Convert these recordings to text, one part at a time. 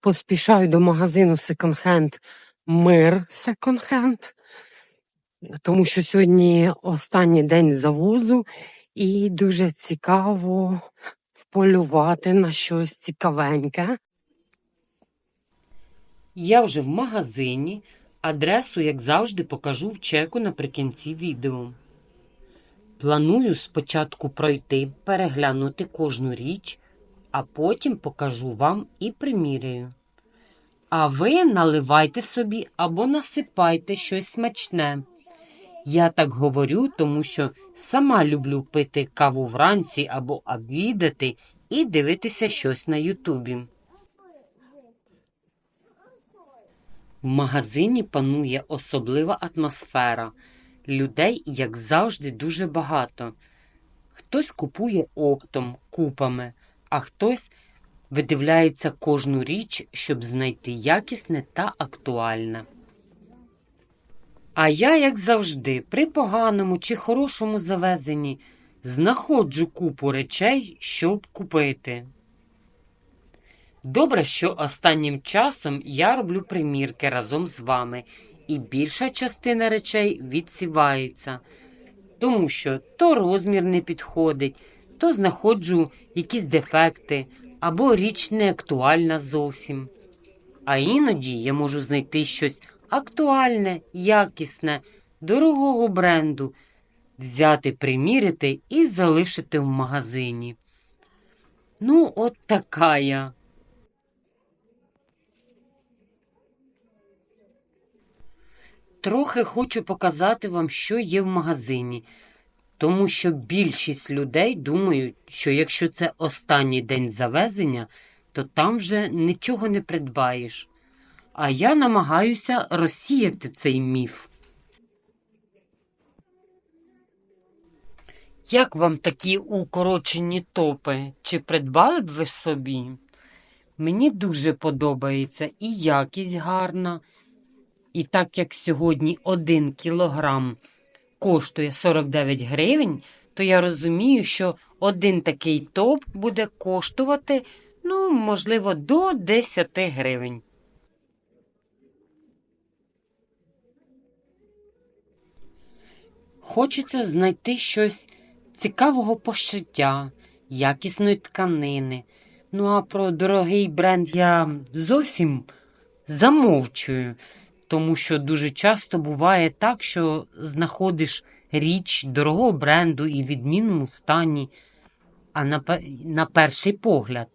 поспішаю до магазину секонд-хенд Мир секонд-хенд, тому що сьогодні останній день завозу і дуже цікаво вполювати на щось цікавеньке. Я вже в магазині. Адресу, як завжди, покажу в чеку наприкінці відео. Планую спочатку пройти, переглянути кожну річ, а потім покажу вам і приміряю. А ви наливайте собі або насипайте щось смачне. Я так говорю, тому що сама люблю пити каву вранці або обідати і дивитися щось на Ютубі. В магазині панує особлива атмосфера. Людей, як завжди, дуже багато. Хтось купує оптом, купами, а хтось видивляється кожну річ, щоб знайти якісне та актуальне. А я, як завжди, при поганому чи хорошому завезенні знаходжу купу речей, щоб купити. Добре, що останнім часом я роблю примірки разом з вами, і більша частина речей відсівається, тому що то розмір не підходить, то знаходжу якісь дефекти або річ не актуальна зовсім. А іноді я можу знайти щось актуальне, якісне, дорогого бренду, взяти, приміряти і залишити в магазині. Ну, от така я. Трохи хочу показати вам, що є в магазині, тому що більшість людей думають, що якщо це останній день завезення, то там вже нічого не придбаєш. А я намагаюся розсіяти цей міф. Як вам такі укорочені топи? Чи придбали б ви собі? Мені дуже подобається і якість гарна. І так як сьогодні 1 кілограм коштує 49 гривень, то я розумію, що один такий топ буде коштувати, ну, можливо, до 10 гривень. Хочеться знайти щось цікавого пошиття, якісної тканини. Ну а про дорогий бренд я зовсім замовчую тому що дуже часто буває так, що знаходиш річ дорогого бренду і відмінному стані, а на, на перший погляд.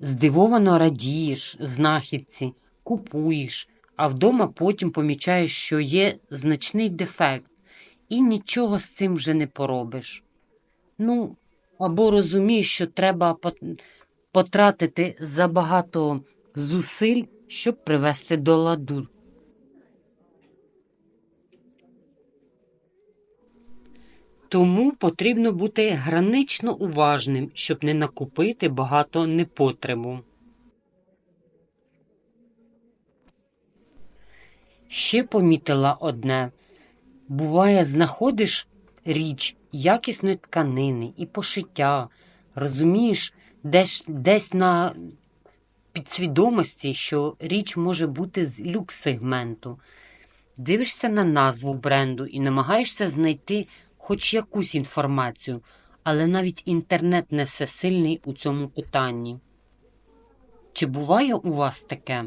Здивовано радієш, знахідці, купуєш, а вдома потім помічаєш, що є значний дефект, і нічого з цим вже не поробиш. Ну, або розумієш, що треба потратити забагато зусиль щоб привести до ладу. Тому потрібно бути гранично уважним, щоб не накупити багато непотребу. Ще помітила одне буває, знаходиш річ якісної тканини і пошиття, розумієш, десь, десь на підсвідомості, що річ може бути з люкс-сегменту. Дивишся на назву бренду і намагаєшся знайти хоч якусь інформацію, але навіть інтернет не всесильний у цьому питанні. Чи буває у вас таке?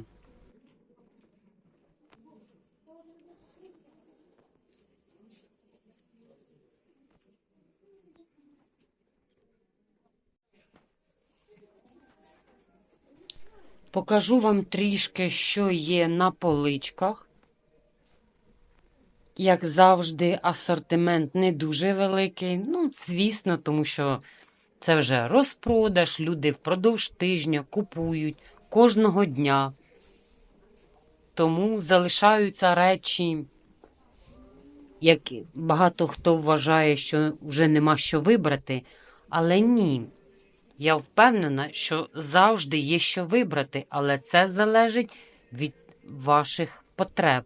Покажу вам трішки, що є на поличках. Як завжди, асортимент не дуже великий. Ну, звісно, тому що це вже розпродаж, люди впродовж тижня купують кожного дня. Тому залишаються речі, як багато хто вважає, що вже нема що вибрати, але ні. Я впевнена, що завжди є що вибрати, але це залежить від ваших потреб.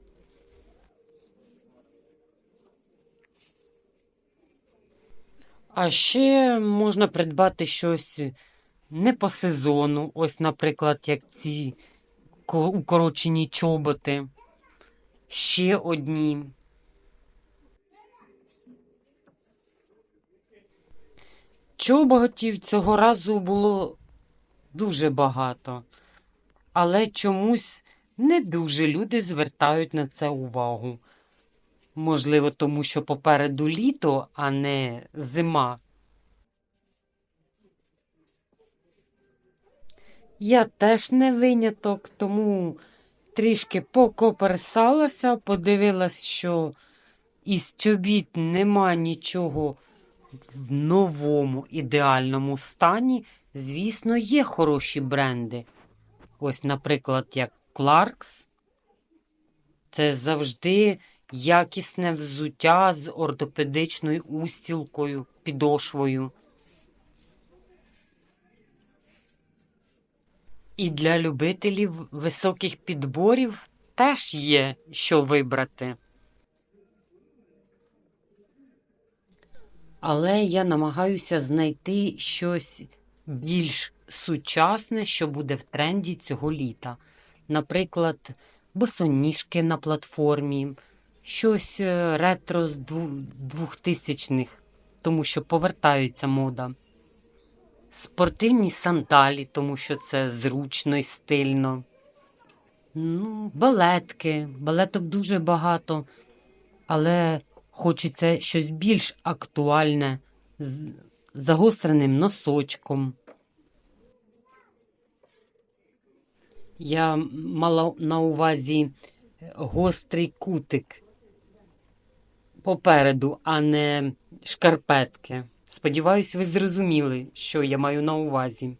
А ще можна придбати щось не по сезону. Ось, наприклад, як ці укорочені чоботи. Ще одні. Чоботів цього разу було дуже багато, але чомусь не дуже люди звертають на це увагу. Можливо, тому що попереду літо, а не зима. Я теж не виняток, тому трішки покоперсалася, подивилась, що із чобіт нема нічого в новому ідеальному стані. Звісно, є хороші бренди. Ось, наприклад, як Clarks. Це завжди якісне взуття з ортопедичною устілкою, підошвою. І для любителів високих підборів теж є що вибрати. Але я намагаюся знайти щось більш сучасне, що буде в тренді цього літа. Наприклад, босоніжки на платформі, щось е, ретро з 2000-х, тому що повертається мода. Спортивні сандалі, тому що це зручно і стильно. Ну, балетки. Балеток дуже багато, але хочеться щось більш актуальне з загостреним носочком. Я мала на увазі гострий кутик попереду, а не шкарпетки. Сподіваюсь, ви зрозуміли, що я маю на увазі.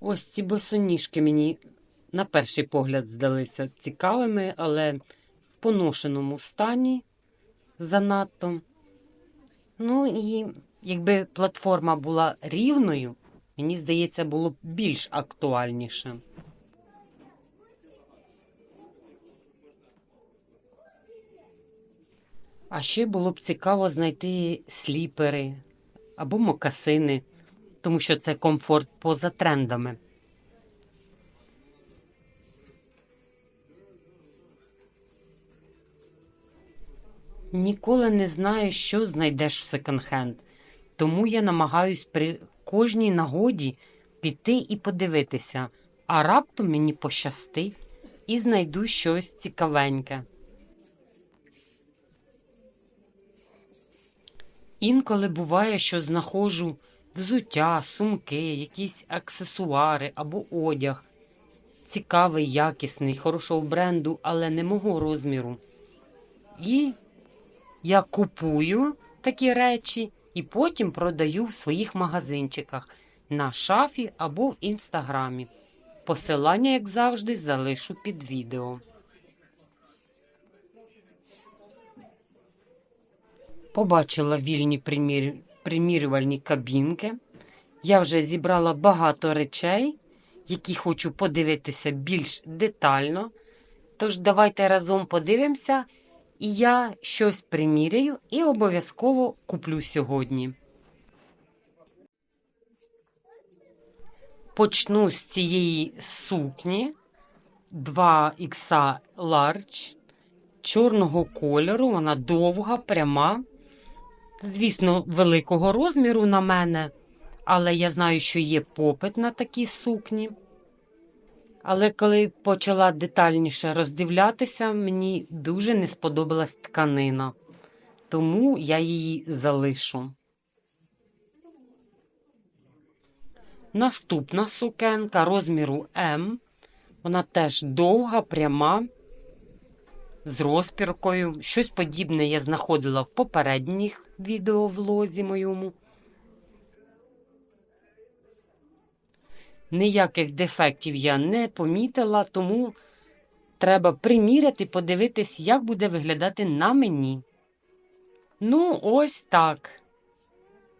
Ось ці босоніжки мені на перший погляд здалися цікавими, але в поношеному стані занадто. Ну і якби платформа була рівною, мені здається, було б більш актуальніше. А ще було б цікаво знайти сліпери або мокасини, тому що це комфорт поза трендами. Ніколи не знаєш, що знайдеш в секонд-хенд. Тому я намагаюсь при кожній нагоді піти і подивитися, а раптом мені пощастить і знайду щось цікавеньке. Інколи буває, що знаходжу взуття, сумки, якісь аксесуари або одяг. Цікавий, якісний, хорошого бренду, але не мого розміру. І я купую такі речі і потім продаю в своїх магазинчиках на шафі або в інстаграмі. Посилання, як завжди, залишу під відео. Побачила вільні примір... примірювальні кабінки. Я вже зібрала багато речей, які хочу подивитися більш детально. Тож давайте разом подивимося, і я щось приміряю і обов'язково куплю сьогодні. Почну з цієї сукні 2X Large чорного кольору. Вона довга, пряма. Звісно, великого розміру на мене, але я знаю, що є попит на такі сукні. Але коли почала детальніше роздивлятися, мені дуже не сподобалась тканина, тому я її залишу. Наступна сукенка розміру М. Вона теж довга, пряма, з розпіркою. Щось подібне я знаходила в попередніх відеовлозі моєму. Ніяких дефектів я не помітила, тому треба приміряти, подивитись, як буде виглядати на мені. Ну, ось так.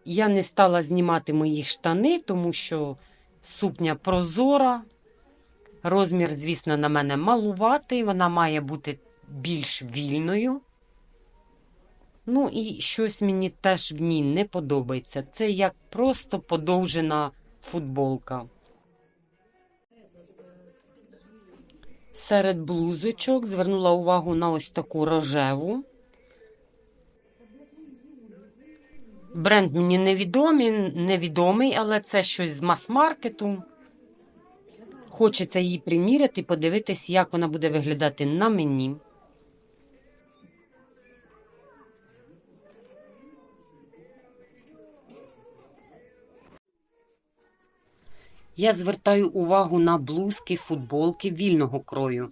Я не стала знімати мої штани, тому що сукня прозора. Розмір, звісно, на мене малуватий, вона має бути більш вільною. Ну і щось мені теж в ній не подобається. Це як просто подовжена футболка. Серед блузочок звернула увагу на ось таку рожеву. Бренд мені невідомий, невідомий, але це щось з мас-маркету. Хочеться її приміряти подивитись, як вона буде виглядати на мені. Я звертаю увагу на блузки, футболки вільного крою,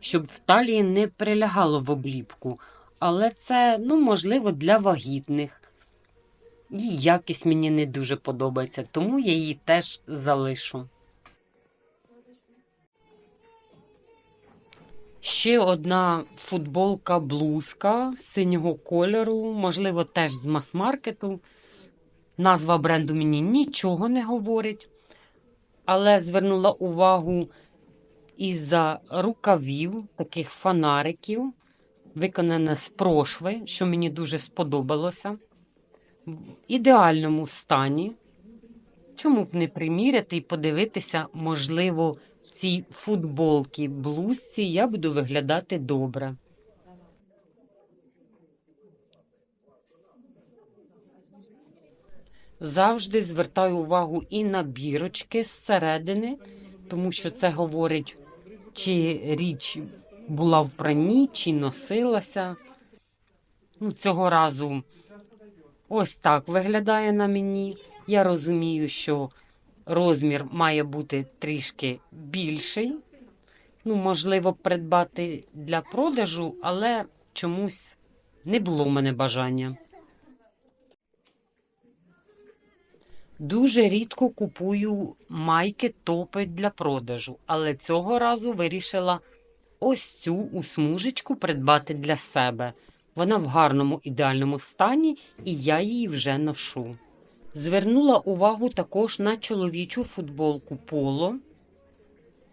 щоб в талії не прилягало в обліпку. Але це, ну, можливо, для вагітних. І якість мені не дуже подобається, тому я її теж залишу. Ще одна футболка блузка синього кольору, можливо, теж з мас-маркету. Назва бренду мені нічого не говорить, але звернула увагу із-за рукавів, таких фонариків, виконане з прошви, що мені дуже сподобалося. В ідеальному стані. Чому б не приміряти і подивитися, можливо, в цій футболці блузці я буду виглядати добре. Завжди звертаю увагу і на бірочки зсередини, тому що це говорить, чи річ була в пранні, чи носилася. Ну, Цього разу ось так виглядає на мені. Я розумію, що розмір має бути трішки більший. Ну, можливо, придбати для продажу, але чомусь не було в мене бажання. Дуже рідко купую майки топи для продажу, але цього разу вирішила ось цю усмужечку придбати для себе. Вона в гарному ідеальному стані, і я її вже ношу. Звернула увагу також на чоловічу футболку Поло.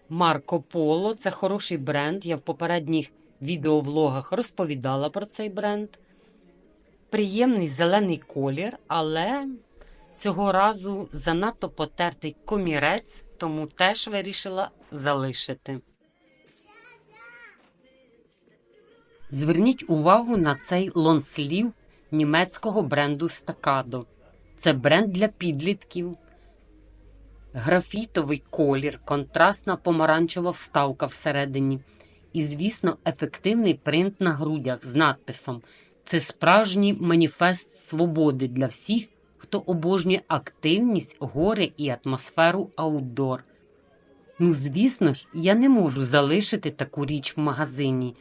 Марко Поло це хороший бренд. Я в попередніх відеовлогах розповідала про цей бренд. Приємний зелений колір, але цього разу занадто потертий комірець, тому теж вирішила залишити. Зверніть увагу на цей лонслів німецького бренду Стакадо. Це бренд для підлітків. Графітовий колір, контрастна помаранчева вставка всередині. І, звісно, ефективний принт на грудях з надписом. Це справжній маніфест свободи для всіх, хто обожнює активність, гори і атмосферу аутдор. Ну, звісно ж, я не можу залишити таку річ в магазині,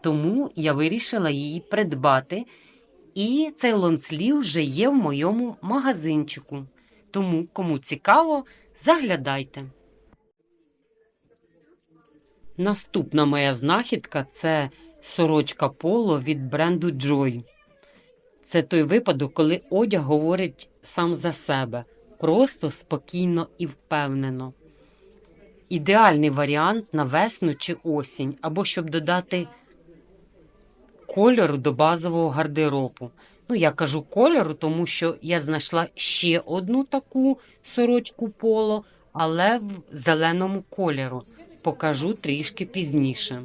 тому я вирішила її придбати. І цей лонслів вже є в моєму магазинчику. Тому, кому цікаво, заглядайте. Наступна моя знахідка це сорочка поло від бренду Joy. Це той випадок, коли одяг говорить сам за себе, просто спокійно і впевнено. Ідеальний варіант на весну чи осінь, або щоб додати кольору до базового гардеробу. Ну, я кажу кольору, тому що я знайшла ще одну таку сорочку поло, але в зеленому кольору. Покажу трішки пізніше.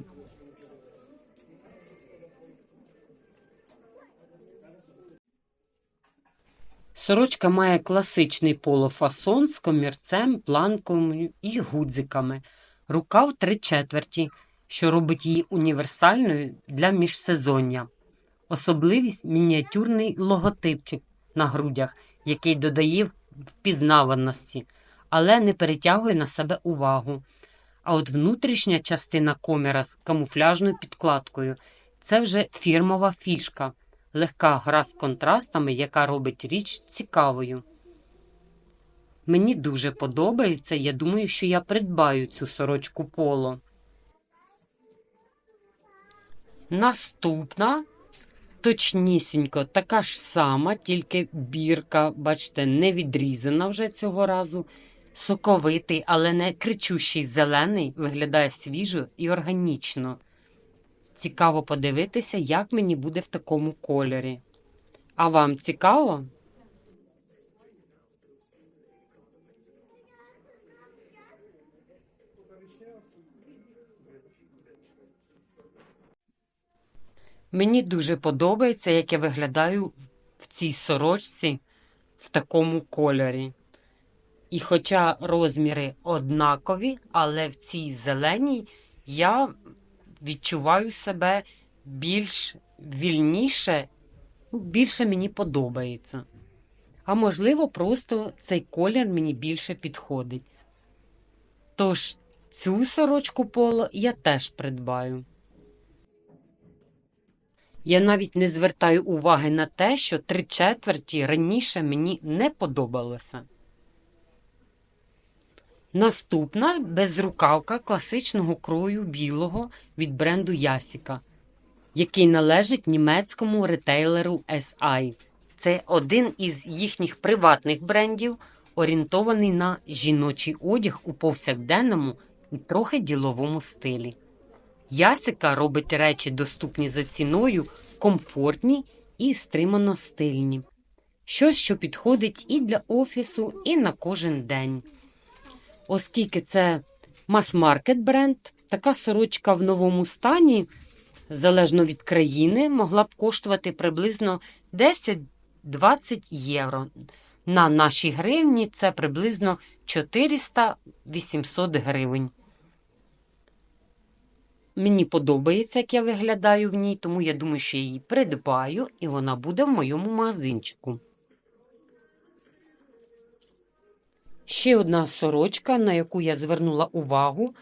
Сорочка має класичний полофасон з комірцем, планком і гудзиками. Рукав три четверті, що робить її універсальною для міжсезоння. Особливість мініатюрний логотипчик на грудях, який додає впізнаваності, але не перетягує на себе увагу. А от внутрішня частина коміра з камуфляжною підкладкою це вже фірмова фішка, легка гра з контрастами, яка робить річ цікавою. Мені дуже подобається, я думаю, що я придбаю цю сорочку поло. Наступна, точнісінько, така ж сама, тільки бірка, бачите, не відрізана вже цього разу. Соковитий, але не кричущий зелений, виглядає свіжо і органічно. Цікаво подивитися, як мені буде в такому кольорі. А вам цікаво? Мені дуже подобається, як я виглядаю в цій сорочці в такому кольорі. І хоча розміри однакові, але в цій зеленій я відчуваю себе більш вільніше, ну, більше мені подобається. А можливо, просто цей колір мені більше підходить. Тож цю сорочку поло я теж придбаю. Я навіть не звертаю уваги на те, що три четверті раніше мені не подобалося. Наступна безрукавка класичного крою білого від бренду Ясіка, який належить німецькому ретейлеру SI. Це один із їхніх приватних брендів, орієнтований на жіночий одяг у повсякденному і трохи діловому стилі. Ясика робить речі доступні за ціною, комфортні і стримано стильні. Щось, що підходить і для офісу, і на кожен день. Оскільки це мас-маркет бренд, така сорочка в новому стані, залежно від країни, могла б коштувати приблизно 10-20 євро. На наші гривні це приблизно 400-800 гривень. Мені подобається, як я виглядаю в ній, тому я думаю, що я її придбаю, і вона буде в моєму магазинчику. Ще одна сорочка, на яку я звернула увагу.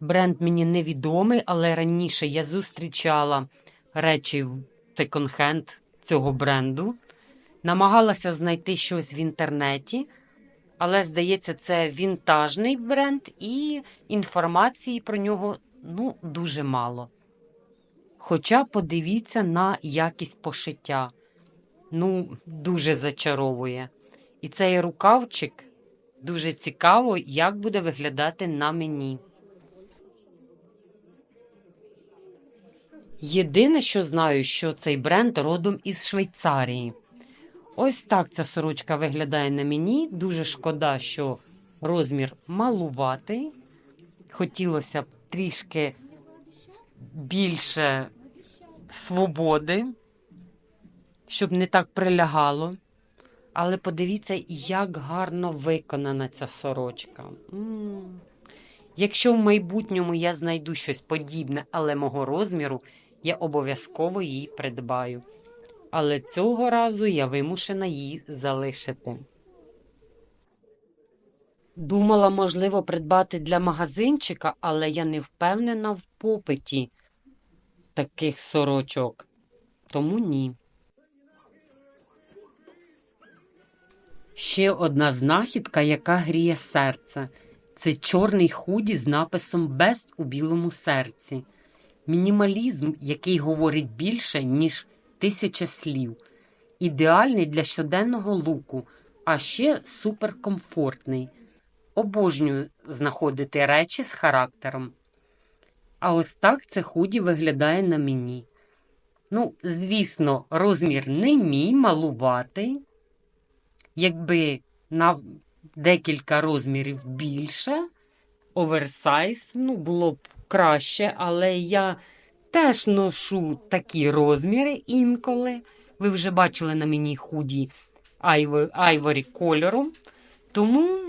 Бренд мені невідомий, але раніше я зустрічала речі в секонд-хенд цього бренду. Намагалася знайти щось в інтернеті, але, здається, це вінтажний бренд, і інформації про нього ну, дуже мало. Хоча подивіться на якість пошиття. Ну, дуже зачаровує. І цей рукавчик дуже цікаво, як буде виглядати на мені. Єдине, що знаю, що цей бренд родом із Швейцарії. Ось так ця сорочка виглядає на мені. Дуже шкода, що розмір малуватий. Хотілося б трішки більше свободи, щоб не так прилягало. Але подивіться, як гарно виконана ця сорочка. М -м. Якщо в майбутньому я знайду щось подібне, але мого розміру, я обов'язково її придбаю. Але цього разу я вимушена її залишити. Думала, можливо, придбати для магазинчика, але я не впевнена в попиті таких сорочок. Тому ні. Ще одна знахідка, яка гріє серце. Це чорний худі з написом Best у білому серці. Мінімалізм, який говорить більше, ніж тисяча слів. Ідеальний для щоденного луку, а ще суперкомфортний. Обожнюю знаходити речі з характером. А ось так це худі виглядає на мені. Ну, звісно, розмір не мій малуватий. Якби на декілька розмірів більше, оверсайз, ну, було б краще, але я теж ношу такі розміри інколи. Ви вже бачили на мені худі айворі кольору. Тому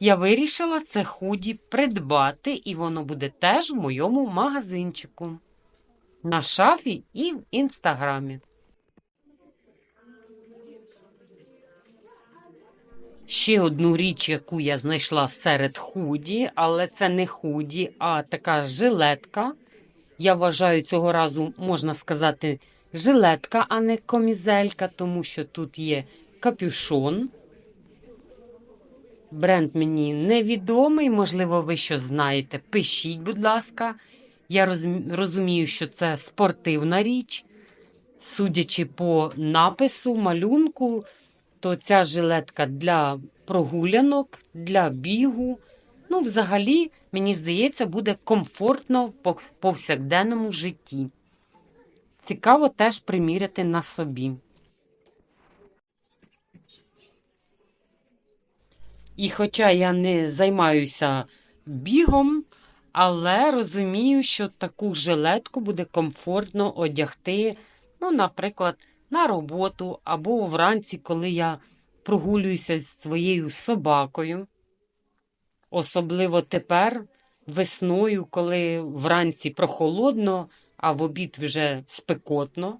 я вирішила це худі придбати, і воно буде теж в моєму магазинчику. На шафі і в інстаграмі. Ще одну річ, яку я знайшла серед худі, але це не худі, а така жилетка. Я вважаю, цього разу можна сказати жилетка, а не комізелька, тому що тут є капюшон. Бренд мені невідомий, можливо, ви що знаєте. Пишіть, будь ласка. Я розумію, що це спортивна річ. Судячи по напису, малюнку, то ця жилетка для прогулянок, для бігу. Ну, взагалі, мені здається, буде комфортно в повсякденному житті. Цікаво теж приміряти на собі. І хоча я не займаюся бігом, але розумію, що таку жилетку буде комфортно одягти, ну, наприклад, на роботу або вранці, коли я прогулююся з своєю собакою. Особливо тепер, весною, коли вранці прохолодно, а в обід вже спекотно.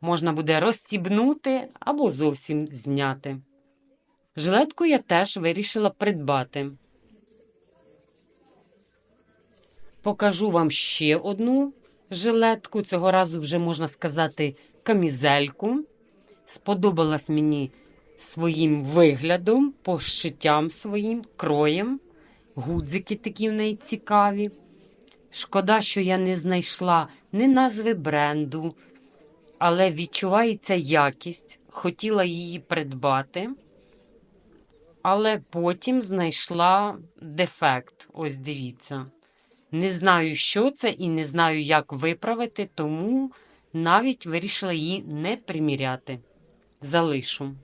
Можна буде розстібнути або зовсім зняти. Жилетку я теж вирішила придбати. Покажу вам ще одну жилетку. Цього разу вже можна сказати камізельку. Сподобалась мені своїм виглядом, пошиттям своїм, кроєм. Гудзики такі в неї цікаві. Шкода, що я не знайшла ні назви бренду, але відчувається якість. Хотіла її придбати, але потім знайшла дефект. Ось дивіться. Не знаю, що це, і не знаю, як виправити, тому навіть вирішила її не приміряти. Залишу.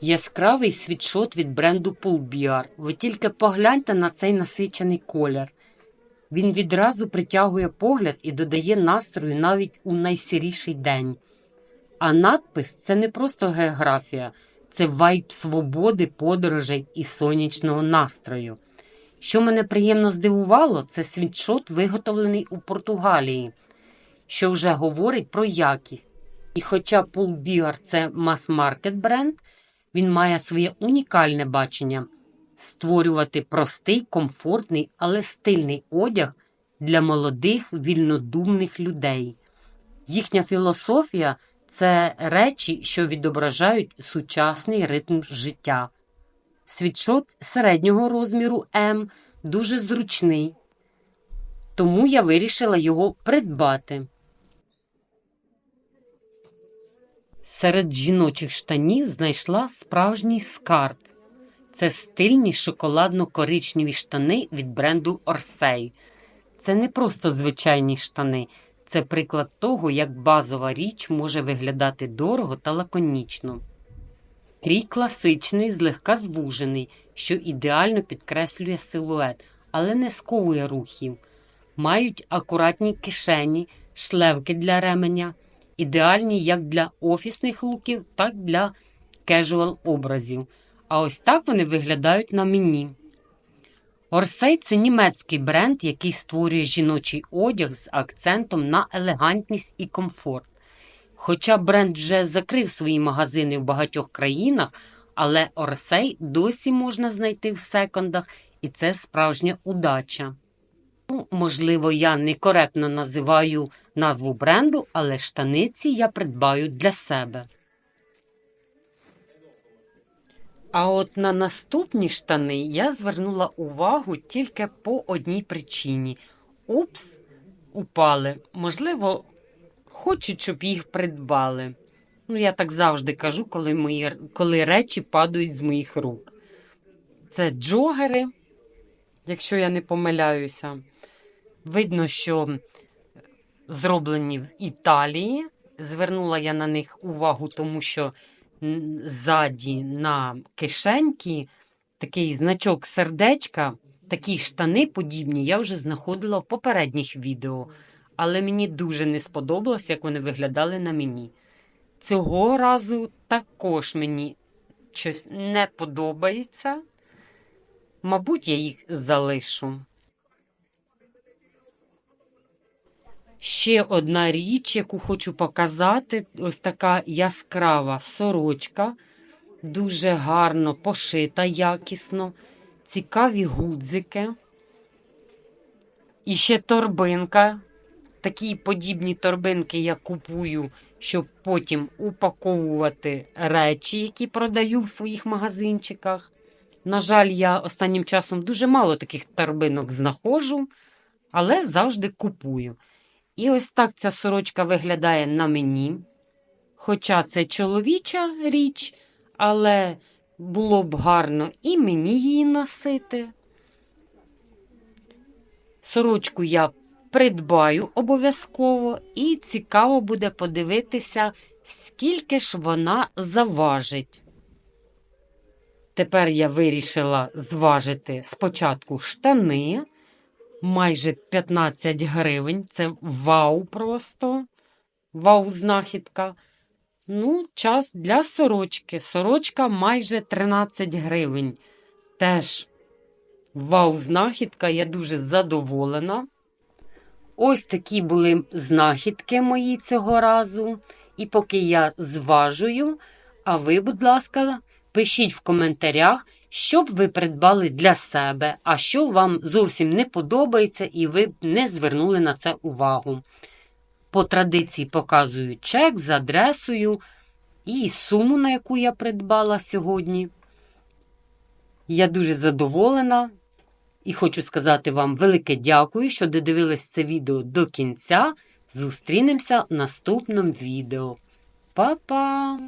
Яскравий світшот від бренду Pulbiar. Ви тільки погляньте на цей насичений колір. Він відразу притягує погляд і додає настрою навіть у найсіріший день. А надпис це не просто географія, це вайб свободи, подорожей і сонячного настрою. Що мене приємно здивувало, це світшот, виготовлений у Португалії, що вже говорить про якість. І хоча Pulbiar – це мас-маркет бренд, він має своє унікальне бачення створювати простий, комфортний, але стильний одяг для молодих вільнодумних людей. Їхня філософія це речі, що відображають сучасний ритм життя. Світшот середнього розміру М дуже зручний, тому я вирішила його придбати. Серед жіночих штанів знайшла справжній скарб. Це стильні шоколадно-коричневі штани від бренду Орсей. Це не просто звичайні штани, це приклад того, як базова річ може виглядати дорого та лаконічно. Крій класичний, злегка звужений, що ідеально підкреслює силует, але не сковує рухів. Мають акуратні кишені, шлевки для ременя, ідеальні як для офісних луків, так і для кежуал образів. А ось так вони виглядають на мені. Орсей це німецький бренд, який створює жіночий одяг з акцентом на елегантність і комфорт. Хоча бренд вже закрив свої магазини в багатьох країнах, але Орсей досі можна знайти в секондах, і це справжня удача. Ну, можливо, я некоректно називаю назву бренду, але штаниці я придбаю для себе. А от на наступні штани я звернула увагу тільки по одній причині. Упс, упали. Можливо, хочуть, щоб їх придбали. Ну, я так завжди кажу, коли, мої, коли речі падають з моїх рук. Це джогери, якщо я не помиляюся. Видно, що зроблені в Італії. Звернула я на них увагу, тому що ззаді на кишеньки такий значок сердечка, такі штани подібні, я вже знаходила в попередніх відео. Але мені дуже не сподобалось, як вони виглядали на мені. Цього разу також мені щось не подобається. Мабуть, я їх залишу. Ще одна річ, яку хочу показати, ось така яскрава сорочка, дуже гарно пошита, якісно, цікаві гудзики. І ще торбинка. Такі подібні торбинки я купую, щоб потім упаковувати речі, які продаю в своїх магазинчиках. На жаль, я останнім часом дуже мало таких торбинок знаходжу, але завжди купую. І ось так ця сорочка виглядає на мені. Хоча це чоловіча річ, але було б гарно і мені її носити. Сорочку я придбаю обов'язково, і цікаво буде подивитися, скільки ж вона заважить. Тепер я вирішила зважити спочатку штани. Майже 15 гривень. Це вау просто. Вау знахідка. Ну, час для сорочки. Сорочка майже 13 гривень. Теж вау знахідка. Я дуже задоволена. Ось такі були знахідки мої цього разу. І поки я зважую, а ви, будь ласка, пишіть в коментарях, що б ви придбали для себе, а що вам зовсім не подобається, і ви б не звернули на це увагу. По традиції показую чек з адресою і суму, на яку я придбала сьогодні. Я дуже задоволена і хочу сказати вам велике дякую, що додивились це відео до кінця. Зустрінемося в наступному відео. Па-па!